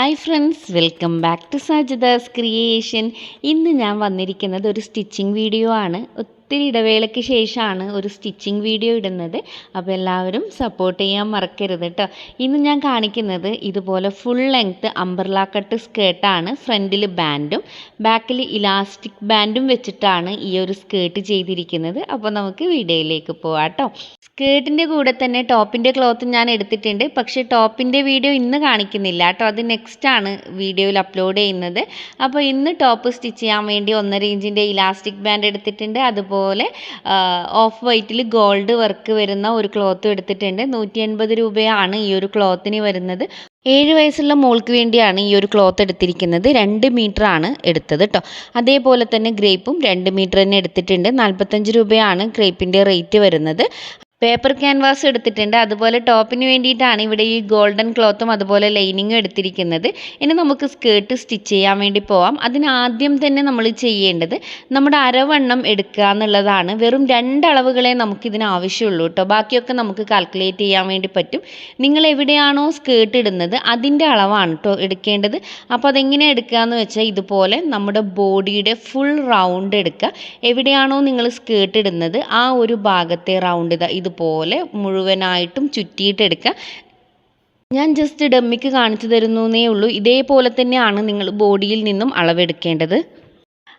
Hi friends welcome back to Sajida's creation ഇന്ന് ഞാൻ വന്നിരിക്കുന്നത് ഒരു സ്റ്റിച്ചിങ് വീഡിയോ ആണ്. ഒത്തിരി ഇടവേളയ്ക്ക് ശേഷമാണ് ഒരു സ്റ്റിച്ചിങ് വീഡിയോ ഇടുന്നത്. അപ്പോൾ എല്ലാവരും സപ്പോർട്ട് ചെയ്യാൻ മറക്കരുത് കേട്ടോ ഇന്ന് ഞാൻ കാണിക്കുന്നത് ഇതുപോലെ ഫുൾ ലെങ്ത്ത് അംബർല കട്ട് സ്കേർട്ടാണ് ഫ്രണ്ടിൽ ബാൻഡും ബാക്കിൽ ഇലാസ്റ്റിക് ബാൻഡും വെച്ചിട്ടാണ് ഈ ഒരു സ്കേർട്ട് ചെയ്തിരിക്കുന്നത്. അപ്പോൾ നമുക്ക് വീഡിയോയിലേക്ക് പോവാം കേട്ടോ സ്കേർട്ടിന്റെ കൂടെ തന്നെ ടോപ്പിന്റെ ക്ലോത്ത് ഞാൻ എടുത്തിട്ടുണ്ട്. പക്ഷേ ടോപ്പിന്റെ വീഡിയോ ഇന്ന് കാണിക്കുന്നില്ല കേട്ടോ അത് നെക്സ്റ്റ് ആണ് വീഡിയോയിൽ അപ്ലോഡ് ചെയ്യുന്നത്. അപ്പോൾ ഇന്ന് ടോപ്പ് സ്റ്റിച്ച് ചെയ്യാൻ വേണ്ടി ഒന്നര ഇഞ്ചിന്റെ ഇലാസ്റ്റിക് ബാൻഡ് എടുത്തിട്ടുണ്ട്. അതുപോലെ ഓഫ് വൈറ്റിൽ ഗോൾഡ് വർക്ക് വരുന്ന ഒരു ക്ലോത്ത് എടുത്തിട്ടുണ്ട്. നൂറ്റി എൺപത് രൂപയാണ് ഈ ഒരു ക്ലോത്തിന് വരുന്നത്. ഏഴ് വയസ്സുള്ള മോൾക്ക് വേണ്ടിയാണ് ഈ ഒരു ക്ലോത്ത് എടുത്തിരിക്കുന്നത്. രണ്ട് മീറ്റർ ആണ് എടുത്തത് കേട്ടോ അതേപോലെ തന്നെ ഗ്രേപ്പും രണ്ട് മീറ്റർ തന്നെ എടുത്തിട്ടുണ്ട്. നാൽപ്പത്തഞ്ച് രൂപയാണ് ഗ്രേപ്പിന്റെ റേറ്റ് വരുന്നത്. പേപ്പർ ക്യാൻവാസ് എടുത്തിട്ടുണ്ട്. അതുപോലെ ടോപ്പിന് വേണ്ടിയിട്ടാണ് ഇവിടെ ഈ ഗോൾഡൻ ക്ലോത്തും അതുപോലെ ലൈനിങ്ങും എടുത്തിരിക്കുന്നത്. ഇനി നമുക്ക് സ്കേർട്ട് സ്റ്റിച്ച് ചെയ്യാൻ വേണ്ടി പോവാം. അതിന് ആദ്യം തന്നെ നമ്മൾ ചെയ്യേണ്ടത് നമ്മുടെ അരവണ്ണം എടുക്കുക എന്നുള്ളതാണ്. വെറും രണ്ടളവുകളെ നമുക്കിതിന് ആവശ്യമുള്ളൂ കേട്ടോ. ബാക്കിയൊക്കെ നമുക്ക് കാൽക്കുലേറ്റ് ചെയ്യാൻ വേണ്ടി പറ്റും. നിങ്ങൾ എവിടെയാണോ സ്കേർട്ട് ഇടുന്നത് അതിന്റെ അളവാണ് കേട്ടോ എടുക്കേണ്ടത്. അപ്പോൾ അതെങ്ങനെ എടുക്കുക എന്ന് വെച്ചാൽ ഇതുപോലെ നമ്മുടെ ബോഡിയുടെ ഫുൾ റൗണ്ട് എടുക്കുക. എവിടെയാണോ നിങ്ങൾ സ്കേർട്ട് ഇടുന്നത് ആ ഒരു ഭാഗത്തെ റൗണ്ട് ഇതാ ഇതുപോലെ മുഴുവനായിട്ടും ചുറ്റിയിട്ടെടുക്കുക. ഞാൻ ജസ്റ്റ് ഡമ്മിക്ക് കാണിച്ചു തരുന്നേ ഉള്ളൂ. ഇതേപോലെ തന്നെയാണ് നിങ്ങൾ ബോഡിയിൽ നിന്നും അളവെടുക്കേണ്ടത്.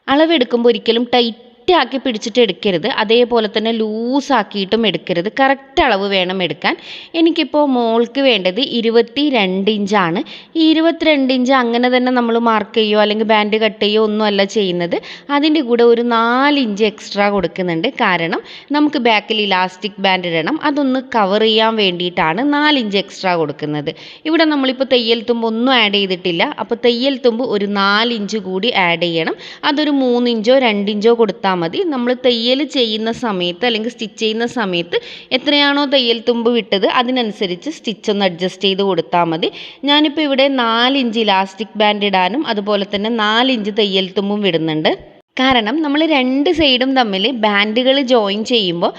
അളവെടുക്കുമ്പോൾ ഒരിക്കലും ടൈറ്റ് ആക്കി പിടിച്ചിട്ട് എടുക്കരുത്. അതേപോലെ തന്നെ ലൂസാക്കിയിട്ടും എടുക്കരുത്. കറക്റ്റ് അളവ് വേണം എടുക്കാൻ. എനിക്കിപ്പോൾ മോൾക്ക് വേണ്ടത് ഇരുപത്തി രണ്ട് ഇഞ്ചാണ് ഈ ഇരുപത്തിരണ്ട് ഇഞ്ച് അങ്ങനെ തന്നെ നമ്മൾ മാർക്ക് ചെയ്യുകയോ അല്ലെങ്കിൽ ബാൻഡ് കട്ട് ചെയ്യുകയോ ഒന്നും അല്ല ചെയ്യുന്നത്. അതിന്റെ കൂടെ ഒരു നാല് ഇഞ്ച് എക്സ്ട്രാ കൊടുക്കുന്നുണ്ട്. കാരണം നമുക്ക് ബാക്കിൽ ഇലാസ്റ്റിക് ബാൻഡ് ഇടണം. അതൊന്ന് കവർ ചെയ്യാൻ വേണ്ടിയിട്ടാണ് നാല് ഇഞ്ച് എക്സ്ട്രാ കൊടുക്കുന്നത്. ഇവിടെ നമ്മളിപ്പോൾ തയ്യൽ തുമ്പ് ഒന്നും ആഡ് ചെയ്തിട്ടില്ല. അപ്പോൾ തയ്യൽ തുമ്പ് ഒരു നാല് ഇഞ്ച് കൂടി ആഡ് ചെയ്യണം. അതൊരു മൂന്നിഞ്ചോ രണ്ടിഞ്ചോ കൊടുത്താൽ മതി. നമ്മൾ തയ്യൽ ചെയ്യുന്ന സമയത്ത് അല്ലെങ്കിൽ സ്റ്റിച്ച് ചെയ്യുന്ന സമയത്ത് എത്രയാണോ തയ്യൽ തുമ്പ് വിട്ടത് അതിനനുസരിച്ച് സ്റ്റിച്ച് ഒന്ന് അഡ്ജസ്റ്റ് ചെയ്ത് കൊടുത്താൽ മതി. ഞാനിപ്പോൾ ഇവിടെ നാലിഞ്ച് ഇലാസ്റ്റിക് ബാൻഡ് ഇടാനും അതുപോലെ തന്നെ നാലിഞ്ച് തയ്യൽ തുമ്പും വിടുന്നുണ്ട്. കാരണം നമ്മൾ രണ്ട് സൈഡും തമ്മിൽ ബാൻഡുകൾ ജോയിൻ ചെയ്യുമ്പോൾ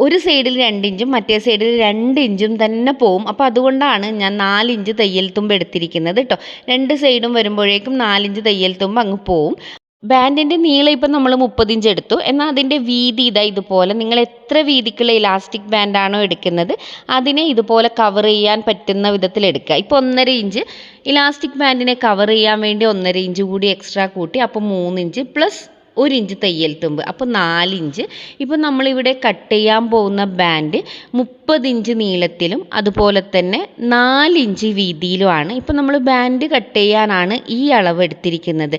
ഒരു സൈഡിൽ രണ്ടിഞ്ചും മറ്റേ സൈഡിൽ രണ്ട് ഇഞ്ചും തന്നെ പോവും. അപ്പോൾ അതുകൊണ്ടാണ് ഞാൻ നാലിഞ്ച് തയ്യൽ തുമ്പ് എടുത്തിരിക്കുന്നത് കേട്ടോ. രണ്ട് സൈഡും വരുമ്പോഴേക്കും നാലിഞ്ച് തയ്യൽ തുമ്പ് അങ്ങ് പോവും. ബാൻഡിന്റെ നീളം ഇപ്പം നമ്മൾ മുപ്പത് ഇഞ്ച് എടുത്തു. എന്നാൽ അതിന്റെ വീതി ഇതാ ഇതുപോലെ. നിങ്ങൾ എത്ര വീതിക്കുള്ള ഇലാസ്റ്റിക് ബാൻഡാണോ എടുക്കുന്നത് അതിനെ ഇതുപോലെ കവർ ചെയ്യാൻ പറ്റുന്ന വിധത്തിൽ എടുക്കുക. ഇപ്പോൾ ഒന്നര ഇഞ്ച്. ഇലാസ്റ്റിക് ബാൻഡിനെ കവർ ചെയ്യാൻ വേണ്ടി ഒന്നര ഇഞ്ച് കൂടി എക്സ്ട്രാ കൂട്ടി അപ്പോൾ മൂന്ന് ഇഞ്ച് പ്ലസ് ഒരു ഇഞ്ച് തയ്യൽ തുമ്പ് അപ്പോൾ നാലിഞ്ച് ഇപ്പോൾ നമ്മളിവിടെ കട്ട് ചെയ്യാൻ പോകുന്ന ബാൻഡ് മുപ്പത് ഇഞ്ച് നീളത്തിലും അതുപോലെ തന്നെ നാലിഞ്ച് വീതിയിലുമാണ്. ഇപ്പോൾ നമ്മൾ ബാൻഡ് കട്ട് ചെയ്യാനാണ് ഈ അളവ് എടുത്തിരിക്കുന്നത്.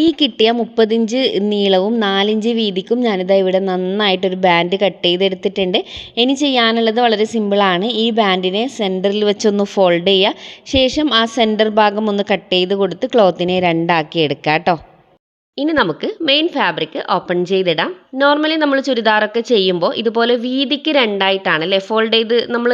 ഈ കിട്ടിയ മുപ്പതിഞ്ച് നീളവും നാലിഞ്ച് വീതിക്കും ഞാനിതാ ഇവിടെ നന്നായിട്ടൊരു ബാൻഡ് കട്ട് ചെയ്തെടുത്തിട്ടുണ്ട്. ഇനി ചെയ്യാനുള്ളത് വളരെ സിമ്പിളാണ് ഈ ബാൻഡിനെ സെന്ററിൽ വെച്ചൊന്ന് ഫോൾഡ് ചെയ്യുക. ശേഷം ആ സെന്റർ ഭാഗം ഒന്ന് കട്ട് ചെയ്ത് കൊടുത്ത് ക്ലോത്തിനെ രണ്ടാക്കി എടുക്കുക കേട്ടോ. ഇനി നമുക്ക് മെയിൻ ഫാബ്രിക് ഓപ്പൺ ചെയ്തിടാം. നോർമലി നമ്മൾ ചുരിദാറൊക്കെ ചെയ്യുമ്പോൾ ഇതുപോലെ വീതിക്ക് രണ്ടായിട്ടാണ് അല്ലേ? ഫോൾഡ് ചെയ്ത് നമ്മൾ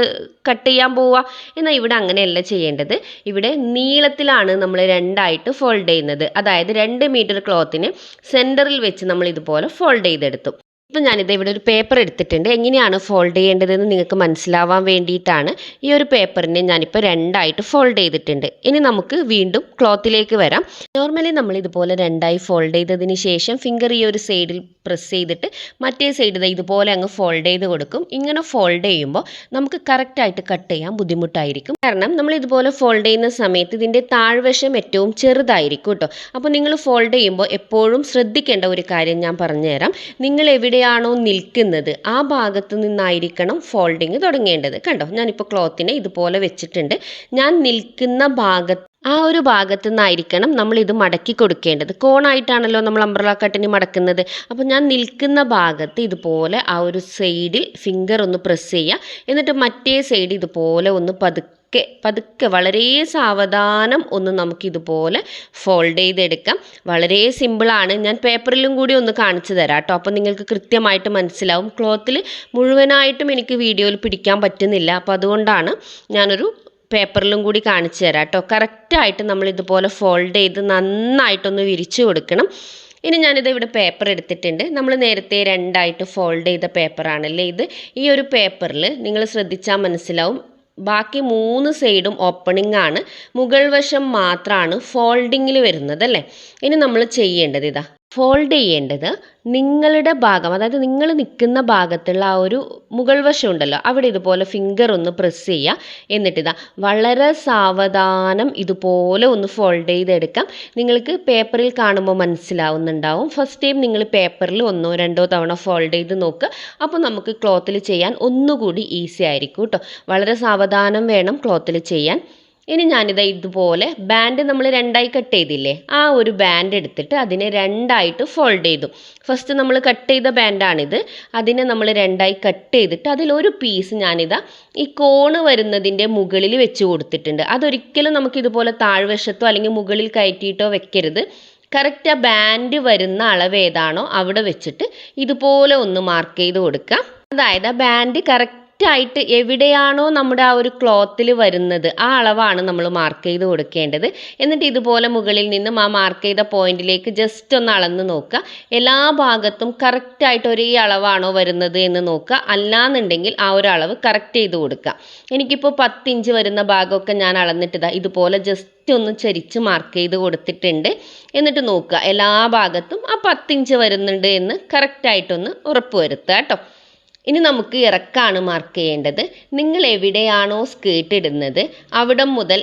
കട്ട് ചെയ്യാൻ പോവുക. എന്നാൽ ഇവിടെ അങ്ങനെയല്ല ചെയ്യേണ്ടത്. ഇവിടെ നീളത്തിലാണ് നമ്മൾ രണ്ടായിട്ട് ഫോൾഡ് ചെയ്യുന്നത്. അതായത് രണ്ട് മീറ്റർ ക്ലോത്തിന് സെന്ററിൽ വെച്ച് നമ്മൾ ഇതുപോലെ ഫോൾഡ് ചെയ്തെടുത്തു. ഇപ്പം ഞാനിത് ഇവിടെ ഒരു പേപ്പർ എടുത്തിട്ടുണ്ട്. എങ്ങനെയാണ് ഫോൾഡ് ചെയ്യേണ്ടതെന്ന് നിങ്ങൾക്ക് മനസ്സിലാവാൻ വേണ്ടിയിട്ടാണ് ഈ ഒരു പേപ്പറിനെ ഞാനിപ്പോൾ രണ്ടായിട്ട് ഫോൾഡ് ചെയ്തിട്ടുണ്ട്. ഇനി നമുക്ക് വീണ്ടും ക്ലോത്തിലേക്ക് വരാം. നോർമലി നമ്മൾ ഇതുപോലെ രണ്ടായി ഫോൾഡ് ചെയ്തതിന് ശേഷം ഫിംഗർ ഈ ഒരു സൈഡിൽ പ്രസ് ചെയ്തിട്ട് മറ്റേ സൈഡ് ഇതുപോലെ അങ്ങ് ഫോൾഡ് ചെയ്ത് കൊടുക്കും. ഇങ്ങനെ ഫോൾഡ് ചെയ്യുമ്പോൾ നമുക്ക് കറക്റ്റായിട്ട് കട്ട് ചെയ്യാൻ ബുദ്ധിമുട്ടായിരിക്കും. കാരണം നമ്മൾ ഇതുപോലെ ഫോൾഡ് ചെയ്യുന്ന സമയത്ത് ഇതിന്റെ താഴ്വശം ഏറ്റവും ചെറുതായിരിക്കും കേട്ടോ. അപ്പോൾ നിങ്ങൾ ഫോൾഡ് ചെയ്യുമ്പോൾ എപ്പോഴും ശ്രദ്ധിക്കേണ്ട ഒരു കാര്യം ഞാൻ പറഞ്ഞുതരാം. നിങ്ങൾ എവിടെയാണോ നിൽക്കുന്നത് ആ ഭാഗത്ത് നിന്നായിരിക്കണം ഫോൾഡിങ് തുടങ്ങേണ്ടത്. കണ്ടോ? ഞാനിപ്പോൾ ക്ലോത്തിനെ ഇതുപോലെ വെച്ചിട്ടുണ്ട്. ഞാൻ നിൽക്കുന്ന ഭാഗത്ത് ആ ഒരു ഭാഗത്തു നിന്നായിരിക്കണം നമ്മൾ ഇത് മടക്കി കൊടുക്കേണ്ടത്. കോണായിട്ടാണല്ലോ നമ്മൾ അംബ്രല കട്ടിന് മടക്കുന്നത്. അപ്പോൾ ഞാൻ നിൽക്കുന്ന ഭാഗത്ത് ഇതുപോലെ ആ ഒരു സൈഡിൽ ഫിംഗർ ഒന്ന് പ്രസ് ചെയ്യുക. എന്നിട്ട് മറ്റേ സൈഡ് ഇതുപോലെ ഒന്ന് പതുക്കെ പതുക്കെ പതുക്കെ വളരെ സാവധാനം ഒന്ന് നമുക്കിതുപോലെ ഫോൾഡ് ചെയ്തെടുക്കാം. വളരെ സിമ്പിളാണ് ഞാൻ പേപ്പറിലും കൂടി ഒന്ന് കാണിച്ചു തരാം കേട്ടോ. അപ്പോൾ നിങ്ങൾക്ക് കൃത്യമായിട്ട് മനസ്സിലാവും. ക്ലോത്തിൽ മുഴുവനായിട്ടും എനിക്ക് വീഡിയോയിൽ പിടിക്കാൻ പറ്റുന്നില്ല. അപ്പോൾ അതുകൊണ്ടാണ് ഞാനൊരു പേപ്പറിലും കൂടി കാണിച്ചു തരാം കേട്ടോ. കറക്റ്റായിട്ട് നമ്മൾ ഇതുപോലെ ഫോൾഡ് ചെയ്ത് നന്നായിട്ടൊന്ന് വിരിച്ചു കൊടുക്കണം. ഇനി ഞാനിത് ഇവിടെ പേപ്പർ എടുത്തിട്ടുണ്ട്. നമ്മൾ നേരത്തെ രണ്ടായിട്ട് ഫോൾഡ് ചെയ്ത പേപ്പറാണല്ലേ ഇത്? ഈ ഒരു പേപ്പറിൽ നിങ്ങൾ ശ്രദ്ധിച്ചാൽ മനസ്സിലാവും. ബാക്കി മൂന്ന് സൈഡും ഓപ്പണിംഗ് ആണ്. മുകൾ വശം മാത്രമാണ് ഫോൾഡിങ്ങിൽ വരുന്നത് അല്ലേ? ഇനി നമ്മൾ ചെയ്യേണ്ടത് ഇതാ. ഫോൾഡ് ചെയ്യേണ്ടത് നിങ്ങളുടെ ഭാഗം അതായത് നിങ്ങൾ നിൽക്കുന്ന ഭാഗത്തുള്ള ആ ഒരു മുകൾ വശം ഉണ്ടല്ലോ അവിടെ ഇതുപോലെ ഫിംഗർ ഒന്ന് പ്രസ് ചെയ്യുക. എന്നിട്ടിതാ വളരെ സാവധാനം ഇതുപോലെ ഒന്ന് ഫോൾഡ് ചെയ്തെടുക്കാം. നിങ്ങൾക്ക് പേപ്പറിൽ കാണുമ്പോൾ മനസ്സിലാവുന്നുണ്ടാവും. ഫസ്റ്റ് ടൈം നിങ്ങൾ പേപ്പറിൽ ഒന്നോ രണ്ടോ തവണ ഫോൾഡ് ചെയ്ത് നോക്കുക അപ്പോൾ നമുക്ക് ക്ലോത്തിൽ ചെയ്യാൻ ഒന്നുകൂടി ഈസി ആയിരിക്കും കേട്ടോ. വളരെ സാവധാനം വേണം ക്ലോത്തിൽ ചെയ്യാൻ. ഇനി ഞാനിതാ ഇതുപോലെ ബാൻഡ് നമ്മൾ രണ്ടായി കട്ട് ചെയ്തില്ലേ ആ ഒരു ബാൻഡ് എടുത്തിട്ട് അതിനെ രണ്ടായിട്ട് ഫോൾഡ് ചെയ്തു. ഫസ്റ്റ് നമ്മൾ കട്ട് ചെയ്ത ബാൻഡാണിത് അതിനെ നമ്മൾ രണ്ടായി കട്ട് ചെയ്തിട്ട് അതിലൊരു പീസ് ഞാനിതാ ഈ കോണ് വരുന്നതിന്റെ മുകളിൽ വെച്ച് കൊടുത്തിട്ടുണ്ട്. അതൊരിക്കലും നമുക്കിതുപോലെ താഴ്വശത്തോ അല്ലെങ്കിൽ മുകളിൽ കയറ്റിയിട്ടോ വെക്കരുത്. കറക്റ്റ് ആ ബാൻഡ് വരുന്ന അളവ് ഏതാണോ അവിടെ വെച്ചിട്ട് ഇതുപോലെ ഒന്ന് മാർക്ക് ചെയ്ത് കൊടുക്കുക അതായത് ആ ബാൻഡ് കറക്റ്റ് ആയിട്ട് എവിടെയാണോ നമ്മുടെ ആ ഒരു ക്ലോത്തിൽ വരുന്നത് ആ അളവാണ് നമ്മൾ മാർക്ക് ചെയ്ത് കൊടുക്കേണ്ടത്. എന്നിട്ട് ഇതുപോലെ മുകളിൽ നിന്നും ആ മാർക്ക് ചെയ്ത പോയിന്റിലേക്ക് ജസ്റ്റ് ഒന്ന് അളന്ന് നോക്കുക. എല്ലാ ഭാഗത്തും കറക്റ്റ് ആയിട്ട് ഒരേ അളവാണോ വരുന്നത് എന്ന് നോക്കുക. അല്ലാന്നുണ്ടെങ്കിൽ ആ ഒരു അളവ് കറക്റ്റ് ചെയ്ത് കൊടുക്കുക. എനിക്കിപ്പോൾ പത്ത് ഇഞ്ച് വരുന്ന ഭാഗമൊക്കെ ഞാൻ അളന്നിട്ടതാ. ഇതുപോലെ ജസ്റ്റ് ഒന്ന് ചരിച്ച് മാർക്ക് ചെയ്ത് കൊടുത്തിട്ടുണ്ട്. എന്നിട്ട് നോക്കുക. എല്ലാ ഭാഗത്തും ആ പത്തിഞ്ച് വരുന്നുണ്ട് എന്ന് കറക്റ്റായിട്ടൊന്ന് ഉറപ്പ് വരുത്തുക കേട്ടോ. ഇനി നമുക്ക് ഇറക്കാണ് മാർക്ക് ചെയ്യേണ്ടത്. നിങ്ങൾ എവിടെയാണോ സ്കേർട്ട് ഇടുന്നത് അവിടം മുതൽ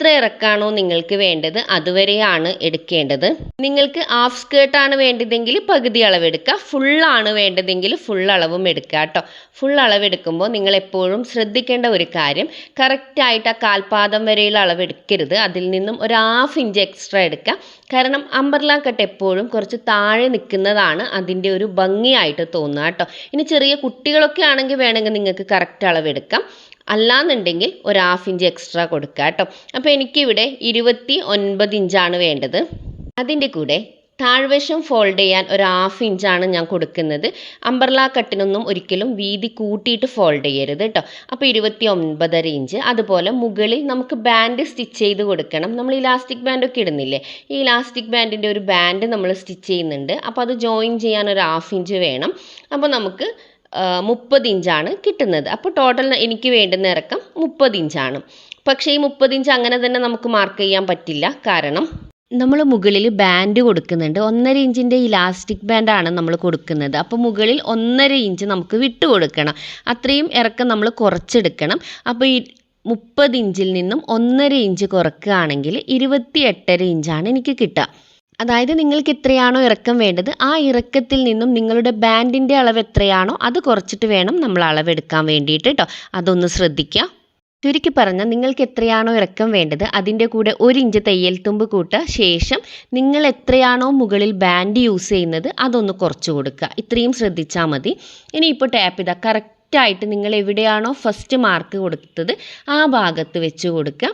എത്ര ഇറക്കാണോ നിങ്ങൾക്ക് വേണ്ടത് അതുവരെയാണ് എടുക്കേണ്ടത്. നിങ്ങൾക്ക് ഹാഫ് സ്കേർട്ടാണ് വേണ്ടതെങ്കിൽ പകുതി അളവ് എടുക്കുക. ഫുൾ ആണ് വേണ്ടതെങ്കിൽ ഫുൾ അളവും എടുക്കുക കേട്ടോ. ഫുൾ അളവ് എടുക്കുമ്പോൾ നിങ്ങൾ എപ്പോഴും ശ്രദ്ധിക്കേണ്ട ഒരു കാര്യം കറക്റ്റായിട്ട് ആ കാൽപാദം വരെയുള്ള അളവ് എടുക്കരുത്. അതിൽ നിന്നും ഒരു ഹാഫ് ഇഞ്ച് എക്സ്ട്രാ എടുക്കുക. കാരണം അമ്പർല കട്ട് എപ്പോഴും കുറച്ച് താഴെ നിൽക്കുന്നതാണ് അതിന്റെ ഒരു ഭംഗിയായിട്ട് തോന്നുക കേട്ടോ. ഇനി ചെറിയ കുട്ടികളൊക്കെ ആണെങ്കിൽ വേണമെങ്കിൽ നിങ്ങൾക്ക് കറക്റ്റ് അളവ് എടുക്കാം. അല്ലാന്നുണ്ടെങ്കിൽ ഒരു ഹാഫ് ഇഞ്ച് എക്സ്ട്രാ കൊടുക്കുക കേട്ടോ. അപ്പോൾ എനിക്കിവിടെ ഇരുപത്തി ഒൻപത് ഇഞ്ചാണ് വേണ്ടത്. അതിന്റെ കൂടെ താഴ്വശം ഫോൾഡ് ചെയ്യാൻ ഒരു ഹാഫ് ഇഞ്ചാണ് ഞാൻ കൊടുക്കുന്നത്. അമ്പർല കട്ടിനൊന്നും ഒരിക്കലും വീതി കൂട്ടിയിട്ട് ഫോൾഡ് ചെയ്യരുത് കേട്ടോ. അപ്പോൾ ഇരുപത്തി ഒൻപതര ഇഞ്ച് അതുപോലെ മുകളിൽ നമുക്ക് ബാൻഡ് സ്റ്റിച്ച് ചെയ്ത് കൊടുക്കണം. നമ്മൾ ഇലാസ്റ്റിക് ബാൻഡൊക്കെ ഇടുന്നില്ലേ? ഈ ഇലാസ്റ്റിക് ബാൻഡിന്റെ ഒരു ബാൻഡ് നമ്മൾ സ്റ്റിച്ച് ചെയ്യുന്നുണ്ട്. അപ്പോൾ അത് ജോയിൻ ചെയ്യാൻ ഒരു ഹാഫ് ഇഞ്ച് വേണം. അപ്പോൾ നമുക്ക് മുപ്പത് ഇഞ്ചാണ് കിട്ടുന്നത്. അപ്പോൾ ടോട്ടൽ എനിക്ക് വേണ്ടുന്ന ഇറക്കം മുപ്പത് ഇഞ്ചാണ്. പക്ഷേ ഈ മുപ്പത് ഇഞ്ച് അങ്ങനെ തന്നെ നമുക്ക് മാർക്ക് ചെയ്യാൻ പറ്റില്ല. കാരണം നമ്മൾ മുകളിൽ ബാൻഡ് കൊടുക്കുന്നുണ്ട്. ഒന്നര ഇഞ്ചിന്റെ ഇലാസ്റ്റിക് ബാൻഡാണ് നമ്മൾ കൊടുക്കുന്നത്. അപ്പോൾ മുകളിൽ ഒന്നര ഇഞ്ച് നമുക്ക് വിട്ട് കൊടുക്കണം. അത്രയും ഇറക്കം നമ്മൾ കുറച്ചെടുക്കണം. അപ്പോൾ ഈ മുപ്പത് ഇഞ്ചിൽ നിന്നും ഒന്നര ഇഞ്ച് കുറക്കുകയാണെങ്കിൽ ഇരുപത്തി എട്ടര ഇഞ്ചാണ് എനിക്ക് കിട്ടുക. അതായത് നിങ്ങൾക്ക് എത്രയാണോ ഇറക്കം വേണ്ടത് ആ ഇറക്കത്തിൽ നിന്നും നിങ്ങളുടെ ബാൻഡിന്റെ അളവ് എത്രയാണോ അത് കുറച്ചിട്ട് വേണം നമ്മൾ അളവെടുക്കാൻ വേണ്ടിയിട്ട് കേട്ടോ അതൊന്ന് ശ്രദ്ധിക്കുക ചുരുക്കി പറഞ്ഞാൽ നിങ്ങൾക്ക് എത്രയാണോ ഇറക്കം വേണ്ടത് അതിന്റെ കൂടെ ഒരു ഇഞ്ച് തയ്യൽ തുമ്പ് കൂട്ടുക ശേഷം നിങ്ങൾ എത്രയാണോ മുകളിൽ ബാൻഡ് യൂസ് ചെയ്യുന്നത് അതൊന്ന് കുറച്ച് കൊടുക്കുക ഇത്രയും ശ്രദ്ധിച്ചാൽ മതി. ഇനിയിപ്പോൾ ടാപ്പ് ചെയ്താൽ കറക്റ്റ് കറക്റ്റായിട്ട് നിങ്ങൾ എവിടെയാണോ ഫസ്റ്റ് മാർക്ക് കൊടുത്തത് ആ ഭാഗത്ത് വെച്ച് കൊടുക്കുക.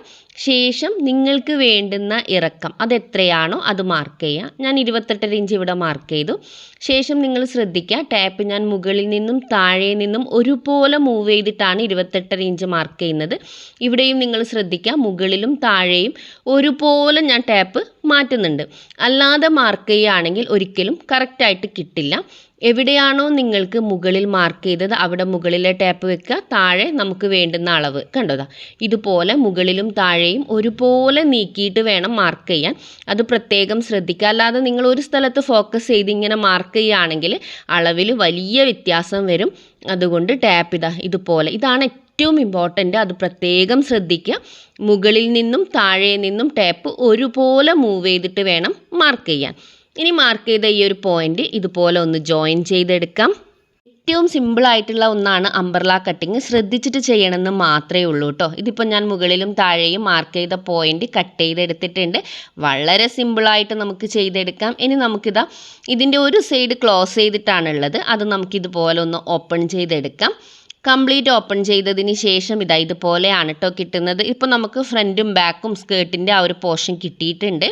ശേഷം നിങ്ങൾക്ക് വേണ്ടുന്ന ഇറക്കം അതെത്രയാണോ അത് മാർക്ക് ചെയ്യുക. ഞാൻ ഇരുപത്തെട്ടര ഇഞ്ച് ഇവിടെ മാർക്ക് ചെയ്തു. ശേഷം നിങ്ങൾ ശ്രദ്ധിക്കുക ടാപ്പ് ഞാൻ മുകളിൽ നിന്നും താഴെ നിന്നും ഒരുപോലെ മൂവ് ചെയ്തിട്ടാണ് ഇരുപത്തെട്ടര ഇഞ്ച് മാർക്ക് ചെയ്യുന്നത്. ഇവിടെയും നിങ്ങൾ ശ്രദ്ധിക്കുക മുകളിലും താഴെയും ഒരുപോലെ ഞാൻ ടാപ്പ് മാറ്റുന്നുണ്ട്. അല്ലാതെ മാർക്ക് ചെയ്യുകയാണെങ്കിൽ ഒരിക്കലും കറക്റ്റായിട്ട് കിട്ടില്ല. എവിടെയാണോ നിങ്ങൾക്ക് മുകളിൽ മാർക്ക് ചെയ്തത് അവിടെ മുകളിലെ ടാപ്പ് വെക്കുക. താഴെ നമുക്ക് വേണ്ടുന്ന അളവ്. കണ്ടതാ ഇതുപോലെ മുകളിലും താഴെയും ഒരുപോലെ നീക്കിയിട്ട് വേണം മാർക്ക് ചെയ്യാൻ. അത് പ്രത്യേകം ശ്രദ്ധിക്കുക. അല്ലാതെ നിങ്ങൾ ഒരു സ്ഥലത്ത് ഫോക്കസ് ചെയ്ത് ഇങ്ങനെ മാർക്ക് ചെയ്യുകയാണെങ്കിൽ അളവിൽ വലിയ വ്യത്യാസം വരും. അതുകൊണ്ട് ടാപ്പ് ഇതാ ഇതുപോലെ. ഇതാണ് ഏറ്റവും ഇമ്പോർട്ടന്റ് അത് പ്രത്യേകം ശ്രദ്ധിക്കുക. മുകളിൽ നിന്നും താഴെ നിന്നും ടാപ്പ് ഒരുപോലെ മൂവ് ചെയ്തിട്ട് വേണം മാർക്ക് ചെയ്യാൻ. ഇനി മാർക്ക് ചെയ്ത ഈ ഒരു പോയിന്റ് ഇതുപോലെ ഒന്ന് ജോയിൻ ചെയ്തെടുക്കാം. ഏറ്റവും സിമ്പിൾ ആയിട്ടുള്ള ഒന്നാണ് അംബർല കട്ടിങ് ശ്രദ്ധിച്ചിട്ട് ചെയ്യണമെന്ന് മാത്രമേ ഉള്ളൂ കേട്ടോ ഇതിപ്പോൾ ഞാൻ മുകളിലും താഴെയും മാർക്ക് ചെയ്ത പോയിന്റ് കട്ട് ചെയ്തെടുത്തിട്ടുണ്ട്. വളരെ സിമ്പിളായിട്ട് നമുക്ക് ചെയ്തെടുക്കാം. ഇനി നമുക്കിതാ ഇതിന്റെ ഒരു സൈഡ് ക്ലോസ് ചെയ്തിട്ടാണുള്ളത്. അത് നമുക്കിതുപോലെ ഒന്ന് ഓപ്പൺ ചെയ്തെടുക്കാം. കംപ്ലീറ്റ് ഓപ്പൺ ചെയ്തതിന് ശേഷം ഇതാ ഇതുപോലെയാണ് കേട്ടോ കിട്ടുന്നത്. ഇപ്പോൾ നമുക്ക് ഫ്രണ്ടും ബാക്കും സ്കേർട്ടിന്റെ ആ ഒരു പോർഷൻ കിട്ടിയിട്ടുണ്ട്.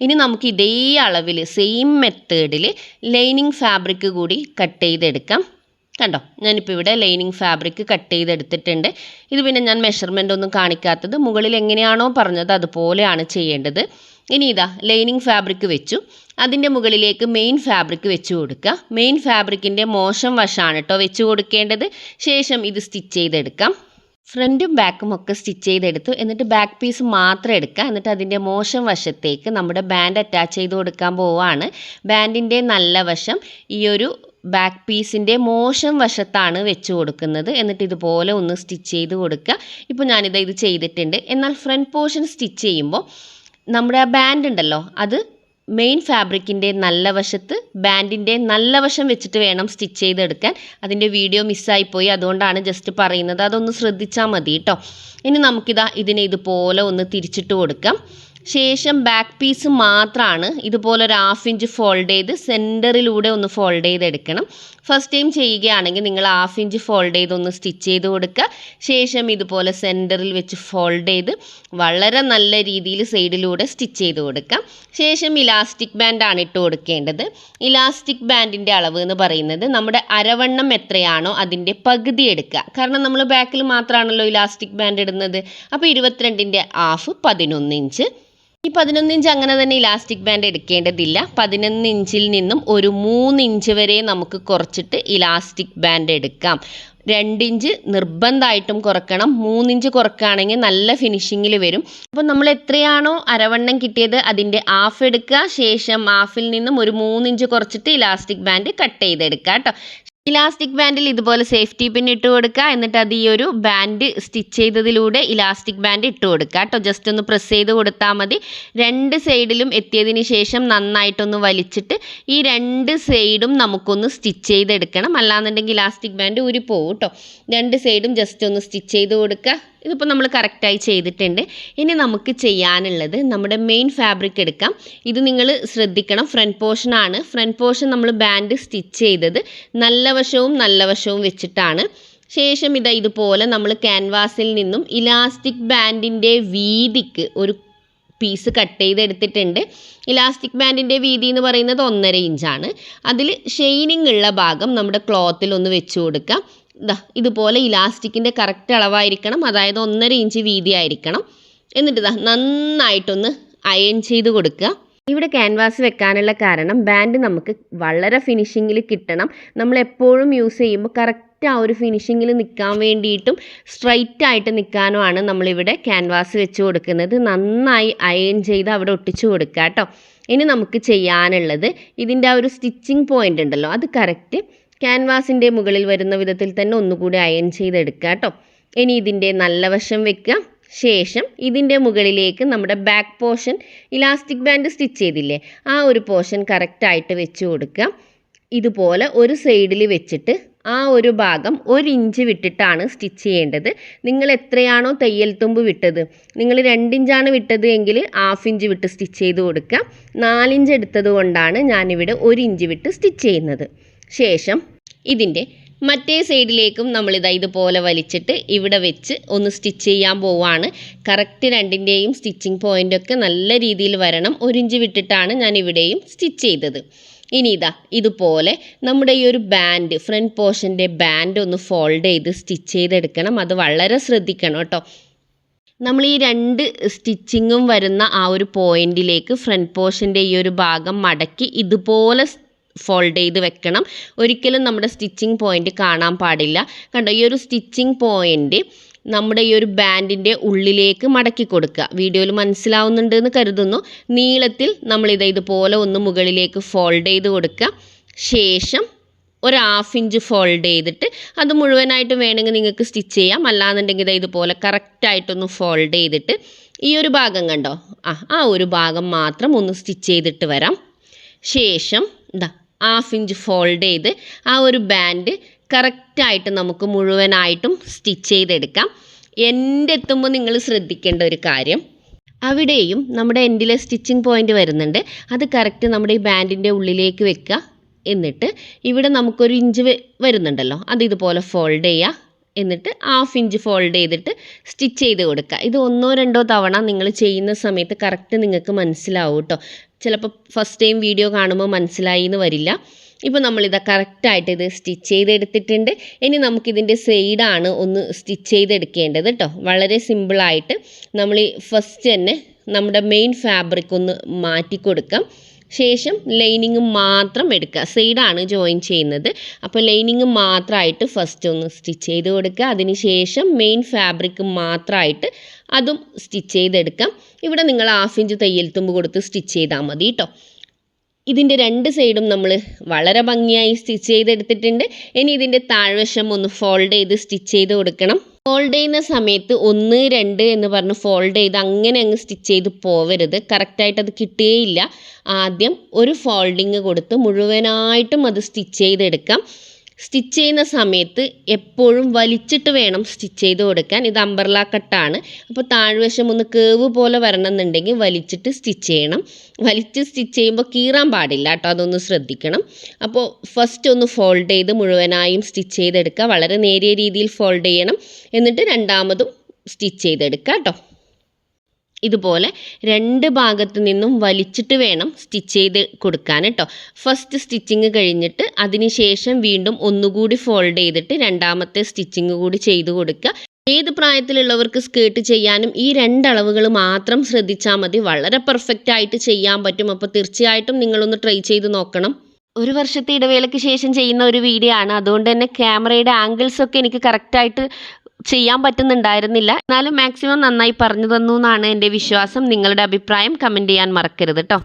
ഇനി നമുക്ക് ഇതേ അളവിൽ സെയിം മെത്തേഡിൽ ലൈനിങ് ഫാബ്രിക് കൂടി കട്ട് ചെയ്തെടുക്കാം. കണ്ടോ? ഞാനിപ്പോൾ ഇവിടെ ലൈനിങ് ഫാബ്രിക് കട്ട് ചെയ്തെടുത്തിട്ടുണ്ട്. ഇത് പിന്നെ ഞാൻ മെഷർമെന്റ് ഒന്നും കാണിക്കാത്തത്. മുകളിൽ എങ്ങനെയാണോ പറഞ്ഞത് അതുപോലെയാണ് ചെയ്യേണ്ടത്. ഇനി ഇതാ ലൈനിങ് ഫാബ്രിക് വെച്ചു. അതിന്റെ മുകളിലേക്ക് മെയിൻ ഫാബ്രിക് വെച്ച് കൊടുക്കുക. മെയിൻ ഫാബ്രിക്കിന്റെ മോശം വശമാണ് കേട്ടോ വെച്ച് കൊടുക്കേണ്ടത്. ശേഷം ഇത് സ്റ്റിച്ച് ചെയ്തെടുക്കാം. ഫ്രണ്ടും ബാക്കും ഒക്കെ സ്റ്റിച്ച് ചെയ്തെടുത്തു. എന്നിട്ട് ബാക്ക് പീസ് മാത്രം എടുക്കുക. എന്നിട്ട് അതിന്റെ മോശം വശത്തേക്ക് നമ്മുടെ ബാൻഡ് അറ്റാച്ച് ചെയ്ത് കൊടുക്കാൻ പോവാണ്. ബാൻഡിന്റെ നല്ല വശം ഈ ഒരു ബാക്ക് പീസിന്റെ മോശം വശത്താണ് വെച്ച് കൊടുക്കുന്നത്. എന്നിട്ട് ഇതുപോലെ ഒന്ന് സ്റ്റിച്ച് ചെയ്ത് കൊടുക്കുക. ഇപ്പോൾ ഞാനിത് ഇത് ചെയ്തിട്ടുണ്ട്. എന്നാൽ ഫ്രണ്ട് പോർഷൻ സ്റ്റിച്ച് ചെയ്യുമ്പോൾ നമ്മുടെ ആ ബാൻഡ് ഉണ്ടല്ലോ അത് മെയിൻ ഫാബ്രിക്കിന്റെ നല്ല വശത്ത് ബാൻഡിന്റെ നല്ല വശം വെച്ചിട്ട് വേണം സ്റ്റിച്ച് ചെയ്തെടുക്കാൻ. അതിന്റെ വീഡിയോ മിസ്സായിപ്പോയി അതുകൊണ്ടാണ് ജസ്റ്റ് പറയുന്നത്. അതൊന്ന് ശ്രദ്ധിച്ചാൽ മതി കേട്ടോ ഇനി നമുക്കിതാ ഇതിനെ ഇതുപോലെ ഒന്ന് തിരിച്ചിട്ട് കൊടുക്കാം. ശേഷം ബാക്ക് പീസ് മാത്രമാണ് ഇതുപോലെ ഒരു ഹാഫ് ഇഞ്ച് ഫോൾഡ് ചെയ്ത് സെന്ററിലൂടെ ഒന്ന് ഫോൾഡ് ചെയ്തെടുക്കണം. ഫസ്റ്റ് ടൈം ചെയ്യുകയാണെങ്കിൽ നിങ്ങൾ ഹാഫ് ഇഞ്ച് ഫോൾഡ് ചെയ്ത് ഒന്ന് സ്റ്റിച്ച് ചെയ്ത് കൊടുക്കുക. ശേഷം ഇതുപോലെ സെന്ററിൽ വെച്ച് ഫോൾഡ് ചെയ്ത് വളരെ നല്ല രീതിയിൽ സൈഡിലൂടെ സ്റ്റിച്ച് ചെയ്ത് കൊടുക്കാം ശേഷം ഇലാസ്റ്റിക് ബാൻഡാണ് ഇട്ട് കൊടുക്കേണ്ടത്. ഇലാസ്റ്റിക് ബാൻഡിന്റെ അളവ് എന്ന് പറയുന്നത് നമ്മുടെ അരവണ്ണം എത്രയാണോ അതിന്റെ പകുതി എടുക്കുക. കാരണം നമ്മൾ ബാക്കിൽ മാത്രമാണല്ലോ ഇലാസ്റ്റിക് ബാൻഡ് ഇടുന്നത്. അപ്പോൾ ഇരുപത്തിരണ്ടിന്റെ ഹാഫ് പതിനൊന്ന് ഇഞ്ച് ഈ പതിനൊന്ന് ഇഞ്ച് അങ്ങനെ തന്നെ ഇലാസ്റ്റിക് ബാൻഡ് എടുക്കേണ്ടതില്ല. പതിനൊന്ന് ഇഞ്ചിൽ നിന്നും ഒരു മൂന്ന് ഇഞ്ച് വരെ നമുക്ക് കുറച്ചിട്ട് ഇലാസ്റ്റിക് ബാൻഡ് എടുക്കാം. രണ്ടിഞ്ച് നിർബന്ധമായിട്ടും കുറക്കണം. മൂന്നിഞ്ച് കുറക്കുകയാണെങ്കിൽ നല്ല ഫിനിഷിങ്ങിൽ വരും. അപ്പോൾ നമ്മൾ എത്രയാണോ അരവണ്ണം കിട്ടിയത് അതിന്റെ ഹാഫ് എടുക്കുക. ശേഷം ഹാഫിൽ നിന്നും ഒരു മൂന്നിഞ്ച് കുറച്ചിട്ട് ഇലാസ്റ്റിക് ബാൻഡ് കട്ട് ചെയ്തെടുക്കുക കേട്ടോ. ഇലാസ്റ്റിക് ബാൻഡിൽ ഇതുപോലെ സേഫ്റ്റി പിൻ ഇട്ട് കൊടുക്കുക. എന്നിട്ട് അത് ഈ ഒരു ബാൻഡ് സ്റ്റിച്ച് ചെയ്തതിലൂടെ ഇലാസ്റ്റിക് ബാൻഡ് ഇട്ട് കൊടുക്കുക. കേട്ടോ ജസ്റ്റ് ഒന്ന് പ്രസ് ചെയ്ത് കൊടുത്താൽ മതി. രണ്ട് സൈഡിലും എത്തിയതിന് ശേഷം നന്നായിട്ടൊന്ന് വലിച്ചിട്ട് ഈ രണ്ട് സൈഡും നമുക്കൊന്ന് സ്റ്റിച്ച് ചെയ്തെടുക്കണം. അല്ലാന്നുണ്ടെങ്കിൽ ഇലാസ്റ്റിക് ബാൻഡ് ഊരിപ്പോവും കേട്ടോ. രണ്ട് സൈഡും ജസ്റ്റ് ഒന്ന് സ്റ്റിച്ച് ചെയ്ത് കൊടുക്കുക. ഇതിപ്പോൾ നമ്മൾ കറക്റ്റായി ചെയ്തിട്ടുണ്ട്. ഇനി നമുക്ക് ചെയ്യാനുള്ളത് നമ്മുടെ മെയിൻ ഫാബ്രിക് എടുക്കാം. ഇത് നിങ്ങൾ ശ്രദ്ധിക്കണം. ഫ്രണ്ട് പോർഷനാണ് ഫ്രണ്ട് പോർഷൻ നമ്മൾ ബാൻഡ് സ്റ്റിച്ച് ചെയ്തത് നല്ല വശവും നല്ല വശവും വെച്ചിട്ടാണ്. ശേഷം ഇതാ ഇതുപോലെ നമ്മൾ ക്യാൻവാസിൽ നിന്നും ഇലാസ്റ്റിക് ബാൻഡിന്റെ വീതിക്ക് ഒരു പീസ് കട്ട് ചെയ്തെടുത്തിട്ടുണ്ട്. ഇലാസ്റ്റിക് ബാൻഡിന്റെ വീതി എന്ന് പറയുന്നത് ഒന്നര ഇഞ്ചാണ് അതിൽ ഷെയ്നിങ് ഉള്ള ഭാഗം നമ്മുടെ ക്ലോത്തിൽ ഒന്ന് വെച്ച് കൊടുക്കാം. ഇതാ ഇതുപോലെ ഇലാസ്റ്റിക്കിന്റെ കറക്റ്റ് അളവായിരിക്കണം. അതായത് ഒന്നര ഇഞ്ച് വീതി ആയിരിക്കണം എന്നിട്ട് ഇതാ നന്നായിട്ടൊന്ന് അയൺ ചെയ്ത് കൊടുക്കുക. ഇവിടെ ക്യാൻവാസ് വെക്കാനുള്ള കാരണം ബാൻഡ് നമുക്ക് വളരെ ഫിനിഷിങ്ങിൽ കിട്ടണം. നമ്മൾ എപ്പോഴും യൂസ് ചെയ്യുമ്പോൾ കറക്റ്റ് ആ ഒരു ഫിനിഷിങ്ങിൽ നിൽക്കാൻ വേണ്ടിയിട്ടും സ്ട്രൈറ്റ് ആയിട്ട് നിൽക്കാനുമാണ് നമ്മളിവിടെ ക്യാൻവാസ് വെച്ച് കൊടുക്കുന്നത്. നന്നായി അയൺ ചെയ്ത് അവിടെ ഒട്ടിച്ചു കൊടുക്കുക കേട്ടോ. ഇനി നമുക്ക് ചെയ്യാനുള്ളത് ഇതിന്റെ ആ ഒരു സ്റ്റിച്ചിങ് പോയിന്റ് ഉണ്ടല്ലോ അത് കറക്റ്റ് ക്യാൻവാസിന്റെ മുകളിൽ വരുന്ന വിധത്തിൽ തന്നെ ഒന്നുകൂടി അയൺ ചെയ്തെടുക്കുക കേട്ടോ. ഇനി ഇതിന്റെ നല്ല വശം വെക്കുക. ശേഷം ഇതിന്റെ മുകളിലേക്ക് നമ്മുടെ back portion elastic band stitch ചെയ്തില്ലേ ആ ഒരു പോർഷൻ കറക്റ്റായിട്ട് വെച്ച് കൊടുക്കുക. ഇതുപോലെ ഒരു സൈഡിൽ വെച്ചിട്ട് ആ ഒരു ഭാഗം ഒരു ഇഞ്ച് വിട്ടിട്ടാണ് സ്റ്റിച്ച് ചെയ്യേണ്ടത്. നിങ്ങൾ എത്രയാണോ തയ്യൽ തുമ്പ് വിട്ടത് നിങ്ങൾ രണ്ടിഞ്ചാണ് വിട്ടത് എങ്കിൽ ഹാഫ് ഇഞ്ച് വിട്ട് സ്റ്റിച്ച് ചെയ്ത് കൊടുക്കുക. നാലിഞ്ച് എടുത്തത് കൊണ്ടാണ് ഞാനിവിടെ ഒരു ഇഞ്ച് വിട്ട് സ്റ്റിച്ച് ചെയ്യുന്നത്. ശേഷം ഇതിന്റെ മറ്റേ സൈഡിലേക്കും നമ്മളിതാ ഇതുപോലെ വലിച്ചിട്ട് ഇവിടെ വെച്ച് ഒന്ന് സ്റ്റിച്ച് ചെയ്യാൻ പോവാണ്. കറക്റ്റ് രണ്ടിന്റെയും സ്റ്റിച്ചിങ് പോയിന്റൊക്കെ നല്ല രീതിയിൽ വരണം. ഒരിഞ്ച് വിട്ടിട്ടാണ് ഞാൻ ഇവിടെയും സ്റ്റിച്ച് ചെയ്തത്. ഇനി ഇതാ ഇതുപോലെ നമ്മുടെ ഈ ഒരു ബാൻഡ് ഫ്രണ്ട് പോർഷന്റെ ബാൻഡ് ഒന്ന് ഫോൾഡ് ചെയ്ത് സ്റ്റിച്ച് ചെയ്തെടുക്കണം. അത് വളരെ ശ്രദ്ധിക്കണം കേട്ടോ. നമ്മൾ ഈ രണ്ട് സ്റ്റിച്ചിങ്ങും വരുന്ന ആ ഒരു പോയിന്റിലേക്ക് ഫ്രണ്ട് പോർഷന്റെ ഈ ഒരു ഭാഗം മടക്കി ഇതുപോലെ ഫോൾഡ് ചെയ്ത് വെക്കണം. ഒരിക്കലും നമ്മുടെ സ്റ്റിച്ചിങ് പോയിന്റ് കാണാൻ പാടില്ല. കണ്ടോ ഈ ഒരു സ്റ്റിച്ചിങ് പോയിന്റ് നമ്മുടെ ഈ ഒരു ബാൻഡിന്റെ ഉള്ളിലേക്ക് മടക്കി കൊടുക്കുക. വീഡിയോയിൽ മനസ്സിലാവുന്നുണ്ട് എന്ന് കരുതുന്നു. നീളത്തിൽ നമ്മളിത് ഇതുപോലെ ഒന്ന് മുകളിലേക്ക് ഫോൾഡ് ചെയ്ത് കൊടുക്കുക. ശേഷം ഒരു ഹാഫ് ഇഞ്ച് ഫോൾഡ് ചെയ്തിട്ട് അത് മുഴുവനായിട്ട് വേണമെങ്കിൽ നിങ്ങൾക്ക് സ്റ്റിച്ച് ചെയ്യാം. അല്ലാന്നുണ്ടെങ്കിൽ ഇത് ഇതുപോലെ കറക്റ്റായിട്ടൊന്ന് ഫോൾഡ് ചെയ്തിട്ട് ഈ ഒരു ഭാഗം കണ്ടോ? ആ ആ ഒരു ഭാഗം മാത്രം ഒന്ന് സ്റ്റിച്ച് ചെയ്തിട്ട് വരാം. ശേഷം ഇതാ ഹാഫ് ഇഞ്ച് ഫോൾഡ് ചെയ്ത് ആ ഒരു ബാൻഡ് കറക്റ്റായിട്ട് നമുക്ക് മുഴുവനായിട്ടും സ്റ്റിച്ച് ചെയ്തെടുക്കാം. എന്റെ എത്തുമ്പോൾ നിങ്ങൾ ശ്രദ്ധിക്കേണ്ട ഒരു കാര്യം അവിടെയും നമ്മുടെ എൻഡിലെ സ്റ്റിച്ചിങ് പോയിന്റ് വരുന്നുണ്ട്. അത് കറക്റ്റ് നമ്മുടെ ഈ ബാൻഡിന്റെ ഉള്ളിലേക്ക് വെക്കുക. എന്നിട്ട് ഇവിടെ നമുക്കൊരു ഇഞ്ച് വരുന്നുണ്ടല്ലോ. അത് ഇതുപോലെ ഫോൾഡ് ചെയ്യുക. എന്നിട്ട് ഹാഫ് ഇഞ്ച് ഫോൾഡ് ചെയ്തിട്ട് സ്റ്റിച്ച് ചെയ്ത് കൊടുക്കുക. ഇത് ഒന്നോ രണ്ടോ തവണ നിങ്ങൾ ചെയ്യുന്ന സമയത്ത് കറക്റ്റ് നിങ്ങൾക്ക് മനസ്സിലാവും കേട്ടോ ചിലപ്പോൾ ഫസ്റ്റ് ടൈം വീഡിയോ കാണുമ്പോൾ മനസ്സിലായി എന്ന് വരില്ല. ഇപ്പോൾ നമ്മളിത് കറക്റ്റായിട്ട് ഇത് സ്റ്റിച്ച് ചെയ്തെടുത്തിട്ടുണ്ട്. ഇനി നമുക്കിതിന്റെ സൈഡാണ് ഒന്ന് സ്റ്റിച്ച് ചെയ്തെടുക്കേണ്ടത് കേട്ടോ വളരെ സിമ്പിളായിട്ട് നമ്മൾ ഫസ്റ്റ് തന്നെ നമ്മുടെ മെയിൻ ഫാബ്രിക് ഒന്ന് മാറ്റി കൊടുക്കാം. ശേഷം ലൈനിങ് മാത്രം എടുക്കുക. സൈഡാണ് ജോയിൻ ചെയ്യുന്നത്. അപ്പോൾ ലൈനിങ് മാത്രമായിട്ട് ഫസ്റ്റ് ഒന്ന് സ്റ്റിച്ച് ചെയ്ത് കൊടുക്കുക. അതിനുശേഷം മെയിൻ ഫാബ്രിക് മാത്രമായിട്ട് അതും സ്റ്റിച്ച് ചെയ്തെടുക്കാം ഇവിടെ നിങ്ങൾ ഹാഫ് ഇഞ്ച് തയ്യൽ തുമ്പ് കൊടുത്ത് സ്റ്റിച്ച് ചെയ്താൽ മതി കേട്ടോ ഇതിന്റെ രണ്ട് സൈഡും നമ്മൾ വളരെ ഭംഗിയായി സ്റ്റിച്ച് ചെയ്തെടുത്തിട്ടുണ്ട്. ഇനി ഇതിന്റെ താഴ്വശം ഒന്ന് ഫോൾഡ് ചെയ്ത് സ്റ്റിച്ച് ചെയ്ത് കൊടുക്കണം. ഫോൾഡ് ചെയ്യുന്ന സമയത്ത് ഒന്ന് രണ്ട് എന്ന് പറഞ്ഞ് ഫോൾഡ് ചെയ്ത് അങ്ങനെ അങ്ങ് സ്റ്റിച്ച് ചെയ്ത് പോവരുത്. കറക്റ്റായിട്ട് അത് കിട്ടുകയില്ല ആദ്യം ഒരു ഫോൾഡിങ് കൊടുത്ത് മുഴുവനായിട്ടും അത് സ്റ്റിച്ച് ചെയ്തെടുക്കാം. സ്റ്റിച്ച് ചെയ്യുന്ന സമയത്ത് എപ്പോഴും വലിച്ചിട്ട് വേണം സ്റ്റിച്ച് ചെയ്ത് കൊടുക്കാൻ. ഇത് അമ്പർല കട്ടാണ്. അപ്പോൾ താഴ്വശം ഒന്ന് കേവ് പോലെ വരണം എന്നുണ്ടെങ്കിൽ വലിച്ചിട്ട് സ്റ്റിച്ച് ചെയ്യണം. വലിച്ച് സ്റ്റിച്ച് ചെയ്യുമ്പോൾ കീറാൻ പാടില്ല കേട്ടോ അതൊന്ന് ശ്രദ്ധിക്കണം. അപ്പോൾ ഫസ്റ്റ് ഒന്ന് ഫോൾഡ് ചെയ്ത് മുഴുവനായും സ്റ്റിച്ച് ചെയ്തെടുക്കുക. വളരെ നേരിയ രീതിയിൽ ഫോൾഡ് ചെയ്യണം. എന്നിട്ട് രണ്ടാമതും സ്റ്റിച്ച് ചെയ്തെടുക്കുക കേട്ടോ. ഇതുപോലെ രണ്ട് ഭാഗത്ത് നിന്നും വലിച്ചിട്ട് വേണം സ്റ്റിച്ച് ചെയ്ത് കൊടുക്കാൻ കേട്ടോ ഫസ്റ്റ് സ്റ്റിച്ചിങ് കഴിഞ്ഞിട്ട് അതിന് ശേഷം വീണ്ടും ഒന്നുകൂടി ഫോൾഡ് ചെയ്തിട്ട് രണ്ടാമത്തെ സ്റ്റിച്ചിങ് കൂടി ചെയ്ത് കൊടുക്കുക. ഏത് പ്രായത്തിലുള്ളവർക്ക് സ്കേർട്ട് ചെയ്യാനും ഈ രണ്ടളവുകൾ മാത്രം ശ്രദ്ധിച്ചാൽ മതി. വളരെ പെർഫെക്റ്റ് ആയിട്ട് ചെയ്യാൻ പറ്റും. അപ്പോൾ തീർച്ചയായിട്ടും നിങ്ങളൊന്ന് ട്രൈ ചെയ്ത് നോക്കണം. ഒരു വർഷത്തെ ഇടവേളയ്ക്ക് ശേഷം ചെയ്യുന്ന ഒരു വീഡിയോ ആണ്. അതുകൊണ്ട് തന്നെ ക്യാമറയുടെ ആംഗിൾസ് ഒക്കെ എനിക്ക് കറക്റ്റായിട്ട് ചെയ്യാൻ പറ്റുന്നുണ്ടായിരുന്നില്ല. എന്നാലും മാക്സിമം നന്നായി പറഞ്ഞു തന്നു എന്നാണ് എന്റെ വിശ്വാസം. നിങ്ങളുടെ അഭിപ്രായം കമന്റ് ചെയ്യാൻ മറക്കരുത് കേട്ടോ